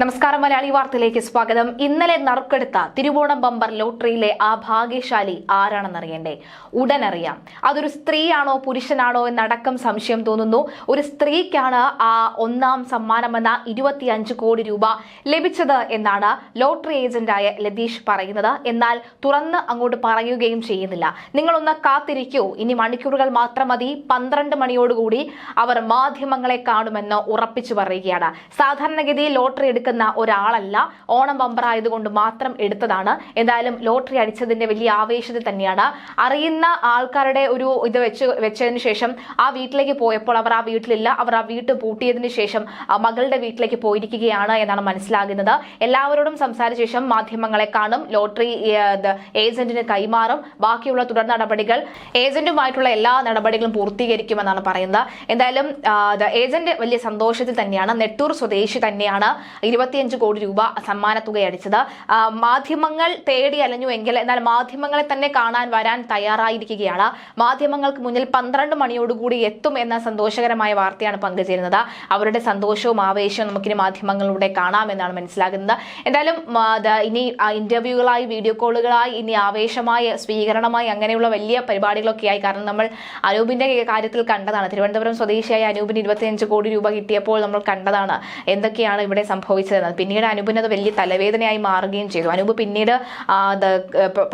നമസ്കാരം മലയാളി വാർത്തയിലേക്ക് സ്വാഗതം. ഇന്നലെ നറുക്കെടുത്ത തിരുവോണം ബമ്പർ ലോട്ടറിയിലെ ആ ഭാഗ്യശാലി ആരാണെന്നറിയണ്ടേ ഉടനറിയാം. അതൊരു സ്ത്രീയാണോ പുരുഷനാണോ എന്നടക്കം സംശയം തോന്നുന്നു. ഒരു സ്ത്രീക്കാണ് ആ ഒന്നാം സമ്മാനമെന്ന ഇരുപത്തിയഞ്ച് കോടി രൂപ ലഭിച്ചത് എന്നാണ് ലോട്ടറി ഏജന്റായ ലതീഷ് പറയുന്നത്. എന്നാൽ തുറന്ന് അങ്ങോട്ട് പറയുകയും ചെയ്യുന്നില്ല. നിങ്ങളൊന്ന് കാത്തിരിക്കൂ. ഇനി മണിക്കൂറുകൾ മാത്രം മതി. പന്ത്രണ്ട് മണിയോടുകൂടി അവർ മാധ്യമങ്ങളെ കാണുമെന്ന് ഉറപ്പിച്ചു പറയുകയാണ്. സാധാരണഗതി ലോട്ടറി എടുക്കുന്ന ഒരാളല്ല. ഓണം ബമ്പർ ആയതുകൊണ്ട് മാത്രം എടുത്തതാണ്. എന്തായാലും ലോട്ടറി അടിച്ചതിന്റെ വലിയ ആവേശത്തിൽ തന്നെയാണ്. അറിയുന്ന ആൾക്കാരുടെ ഒരു ഇത് വെച്ച് വെച്ചതിന് ശേഷം ആ വീട്ടിലേക്ക് പോയപ്പോൾ അവർ ആ വീട്ടിലില്ല. അവർ ആ വീട്ട് പൂട്ടിയതിന് ശേഷം മകളുടെ വീട്ടിലേക്ക് പോയിരിക്കുകയാണ് എന്നാണ് മനസ്സിലാകുന്നത്. എല്ലാവരോടും സംസാരിച്ച ശേഷം മാധ്യമങ്ങളെ കാണും. ലോട്ടറി ഏജന്റിന് കൈമാറും. ബാക്കിയുള്ള തുടർ നടപടികൾ ഏജന്റുമായിട്ടുള്ള എല്ലാ നടപടികളും പൂർത്തീകരിക്കുമെന്നാണ് പറയുന്നത്. എന്തായാലും ഏജന്റ് വലിയ സന്തോഷത്തിൽ തന്നെയാണ്. നെട്ടൂർ സ്വദേശി തന്നെയാണ്. ഇരുപത്തിയഞ്ച് കോടി രൂപ സമ്മാന തുക അടിച്ചത് മാധ്യമങ്ങൾ തേടി അലഞ്ഞു എങ്കിൽ എന്നാൽ മാധ്യമങ്ങളെ തന്നെ കാണാൻ വരാൻ തയ്യാറായിരിക്കുകയാണ്. മാധ്യമങ്ങൾക്ക് മുന്നിൽ പന്ത്രണ്ട് മണിയോടുകൂടി എത്തും എന്ന സന്തോഷകരമായ വാർത്തയാണ് പങ്കുചേരുന്നത്. അവരുടെ സന്തോഷവും ആവേശവും നമുക്കിനി മാധ്യമങ്ങളിലൂടെ കാണാമെന്നാണ് മനസ്സിലാകുന്നത്. എന്തായാലും ഇനി ഇന്റർവ്യൂകളായി വീഡിയോ കോളുകളായി ഇനി ആവേശമായ സ്വീകരണമായി അങ്ങനെയുള്ള വലിയ പരിപാടികളൊക്കെ ആയി. കാരണം നമ്മൾ അനൂപിന്റെ കാര്യത്തിൽ കണ്ടതാണ്. തിരുവനന്തപുരം സ്വദേശിയായ അനൂപിന് ഇരുപത്തിയഞ്ച് കോടി രൂപ കിട്ടിയപ്പോൾ നമ്മൾ കണ്ടതാണ് എന്തൊക്കെയാണ് ഇവിടെ സംഭവിച്ചതെന്ന് പിന്നീട് അനൂപിന് അത് വലിയ തലവേദനയായി മാറുകയും ചെയ്തു. അനൂപ് പിന്നീട്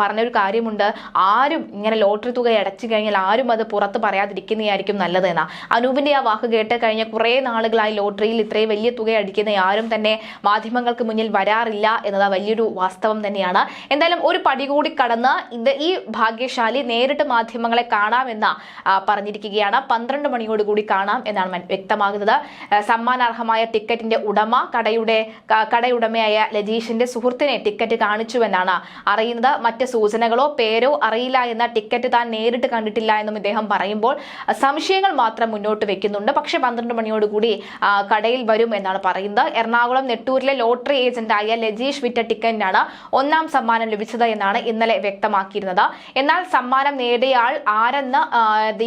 പറഞ്ഞൊരു കാര്യമുണ്ട്. ആരും ഇങ്ങനെ ലോട്ടറി തുക അടച്ചു കഴിഞ്ഞാൽ ആരും അത് പുറത്ത് പറയാതിരിക്കുന്നതായിരിക്കും നല്ലത് അനൂപിന്റെ ആ വാക്ക് കേട്ട് കഴിഞ്ഞ കുറേ നാളുകളായി ലോട്ടറിയിൽ ഇത്രയും വലിയ തുക അടിക്കുന്ന ആരും തന്നെ മാധ്യമങ്ങൾക്ക് മുന്നിൽ വരാറില്ല എന്നത് വലിയൊരു വാസ്തവം തന്നെയാണ്. എന്തായാലും ഒരു പടി കൂടി കടന്ന് ഇത് ഈ ഭാഗ്യശാലി നേരിട്ട് മാധ്യമങ്ങളെ കാണാമെന്ന പറഞ്ഞിരിക്കുകയാണ്. പന്ത്രണ്ട് മണിയോടുകൂടി കാണാം എന്നാണ് വ്യക്തമാകുന്നത്. സമ്മാനാർഹമായ ടിക്കറ്റിന്റെ ഉടമ കടയുടെ കടയുടമയായ ലജീഷിന്റെ സുഹൃത്തിനെ ടിക്കറ്റ് കാണിച്ചുവെന്നാണ് അറിയുന്നത്. മറ്റ് സൂചനകളോ പേരോ അറിയില്ല എന്ന ടിക്കറ്റ് താൻ നേരിട്ട് കണ്ടിട്ടില്ല എന്നും ഇദ്ദേഹം പറയുമ്പോൾ സംശയങ്ങൾ മാത്രം മുന്നോട്ട് വെക്കുന്നുണ്ട്. പക്ഷെ പന്ത്രണ്ട് മണിയോടുകൂടി കടയിൽ വരും എന്നാണ് പറയുന്നത്. എറണാകുളം നെട്ടൂരിലെ ലോട്ടറി ഏജന്റായ ലജീഷ് വിറ്റ ടിക്കറ്റിനാണ് ഒന്നാം സമ്മാനം ലഭിച്ചത് എന്നാണ് ഇന്നലെ വ്യക്തമാക്കിയിരുന്നത്. എന്നാൽ സമ്മാനം നേടിയയാൾ ആരെന്ന്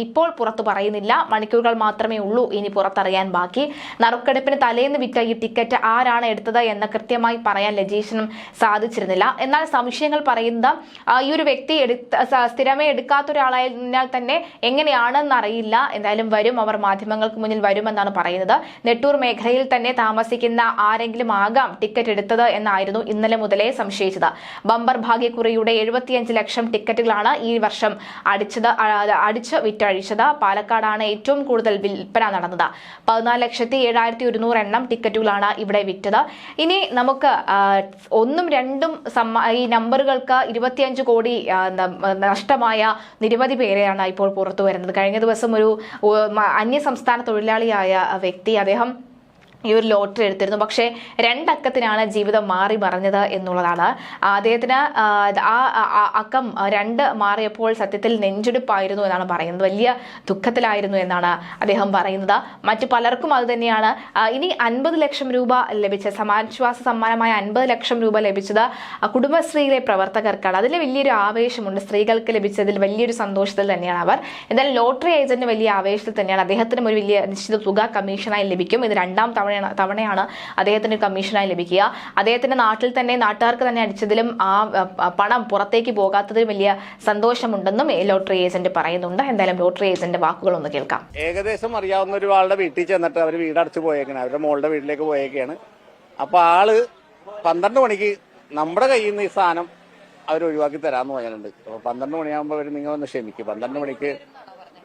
ഇപ്പോൾ പുറത്തു പറയുന്നില്ല. മണിക്കൂറുകൾ മാത്രമേ ഉള്ളൂ ഇനി പുറത്തറിയാൻ ബാക്കി. നറുക്കെടുപ്പിന് തലേന്ന് വിറ്റ ഈ ടിക്കറ്റ് ആരാണ് എടുത്തത് എന്ന് കൃത്യമായി പറയാൻ ലജീഷിനും സാധിച്ചിരുന്നില്ല. എന്നാൽ സംശയങ്ങൾ പറയുന്നത് ഈ ഒരു വ്യക്തി എടുത്ത സ്ഥിരമേ എടുക്കാത്ത ഒരാളായതിനാൽ തന്നെ എങ്ങനെയാണെന്ന് അറിയില്ല. എന്തായാലും വരും അവർ മാധ്യമങ്ങൾക്ക് മുന്നിൽ വരുമെന്നാണ് പറയുന്നത്. നെട്ടൂർ മേഖലയിൽ തന്നെ താമസിക്കുന്ന ആരെങ്കിലും ആകാം ടിക്കറ്റ് എടുത്തത് എന്നായിരുന്നു ഇന്നലെ മുതലേ സംശയിച്ചത്. ബമ്പർ ഭാഗ്യക്കുറിയുടെ എഴുപത്തിയഞ്ച് ലക്ഷം ടിക്കറ്റുകളാണ് ഈ വർഷം അടിച്ചത് അടിച്ച് വിറ്റഴിച്ചത്. പാലക്കാടാണ് ഏറ്റവും കൂടുതൽ വിൽപ്പന നടന്നത്. പതിനാല് ലക്ഷത്തി ഏഴായിരത്തി ഒരുന്നൂറ് എണ്ണം ടിക്കറ്റുകളാണ് ഇവിടെ വിറ്റത്. ഇനി നമുക്ക് ഒന്നും രണ്ടും ഈ നമ്പറുകൾക്ക് ഇരുപത്തിയഞ്ച് കോടി നഷ്ടമായ നിരവധി പേരെയാണ് ഇപ്പോൾ പുറത്തു വരുന്നത്. കഴിഞ്ഞ ദിവസം ഒരു അന്യസംസ്ഥാന തൊഴിലാളിയായ വ്യക്തി അദ്ദേഹം ഈ ഒരു ലോട്ടറി എടുത്തിരുന്നു. പക്ഷേ രണ്ടക്കത്തിനാണ് ജീവിതം മാറി മറിഞ്ഞത് എന്നുള്ളതാണ്. അദ്ദേഹത്തിന് ആ, അക്കം രണ്ട് മാറിയപ്പോൾ സത്യത്തിൽ നെഞ്ചെടുപ്പായിരുന്നു എന്നാണ് പറയുന്നത്. വലിയ ദുഃഖത്തിലായിരുന്നു എന്നാണ് അദ്ദേഹം പറയുന്നത്. മറ്റു പലർക്കും അത് തന്നെയാണ്. ഇനി അൻപത് ലക്ഷം രൂപ ലഭിച്ച സമാശ്വാസ സമ്മാനമായ അൻപത് ലക്ഷം രൂപ ലഭിച്ചത് കുടുംബശ്രീയിലെ പ്രവർത്തകർക്കാണ്. അതിൽ വലിയൊരു ആവേശമുണ്ട്. സ്ത്രീകൾക്ക് ലഭിച്ചതിൽ വലിയൊരു സന്തോഷത്തിൽ തന്നെയാണ് അവർ. എന്നാൽ ലോട്ടറി ഏജന്റ് വലിയ ആവേശത്തിൽ തന്നെയാണ്. അദ്ദേഹത്തിനും ഒരു വലിയ നിശ്ചിത തുക കമ്മീഷനായി ലഭിക്കും. ഇത് രണ്ടാം തവണയാണ് തവണയാണ് അദ്ദേഹത്തിന് കമ്മീഷനായി ലഭിക്കുക. അദ്ദേഹത്തിന്റെ നാട്ടിൽ തന്നെ നാട്ടുകാർക്ക് തന്നെ അടിച്ചതിലും ആ പണം പുറത്തേക്ക് പോകാത്തതിലും വലിയ സന്തോഷമുണ്ടെന്നും ലോട്ടറി ഏജന്റ് പറയുന്നുണ്ട്. എന്തായാലും ലോട്ടറി ഏജന്റ് വാക്കുകൾ ഒന്ന് കേൾക്കാം. ഏകദേശം അറിയാവുന്ന ഒരാളുടെ വീട്ടിൽ ചെന്നിട്ട് അവർ വീടടച്ച് പോയേക്കാണ്. അവരുടെ മോളുടെ വീട്ടിലേക്ക് പോയേക്കാണ് അപ്പൊ ആൾ പന്ത്രണ്ട് മണിക്ക് നമ്മുടെ കയ്യിൽ നിന്ന് ഈ സാധനം അവർ ഒഴിവാക്കി തരാന്ന് പറഞ്ഞിട്ടുണ്ട്. അപ്പൊ പന്ത്രണ്ട് മണിയാകുമ്പോൾ അവർ നിങ്ങൾ ഒന്ന് ക്ഷമിക്കും. പന്ത്രണ്ട് മണിക്ക്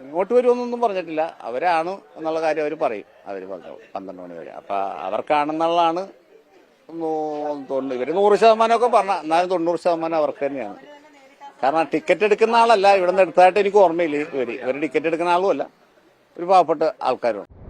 ഇങ്ങോട്ട് വരുമെന്നൊന്നും പറഞ്ഞിട്ടില്ല. അവരാണ് എന്നുള്ള കാര്യം അവർ പറയും. അവർ പന്ത്രണ്ട് മണി വരെ. അപ്പൊ അവർക്കാണെന്നുള്ളതാണ് നൂ- തൊണ്ണൂ- ഇവർ നൂറ് ശതമാനമൊക്കെ പറഞ്ഞ എന്നാലും തൊണ്ണൂറ് ശതമാനം അവർക്ക് തന്നെയാണ്. കാരണം ടിക്കറ്റ് എടുക്കുന്ന ആളല്ല. ഇവിടെ നിന്ന് എടുത്തതായിട്ട് എനിക്ക് ഓർമ്മയില്ല. ഇവർ ഇവർ ടിക്കറ്റ് എടുക്കുന്ന ആളുമല്ല ഒരു പാവപ്പെട്ട ആൾക്കാരുമാണ്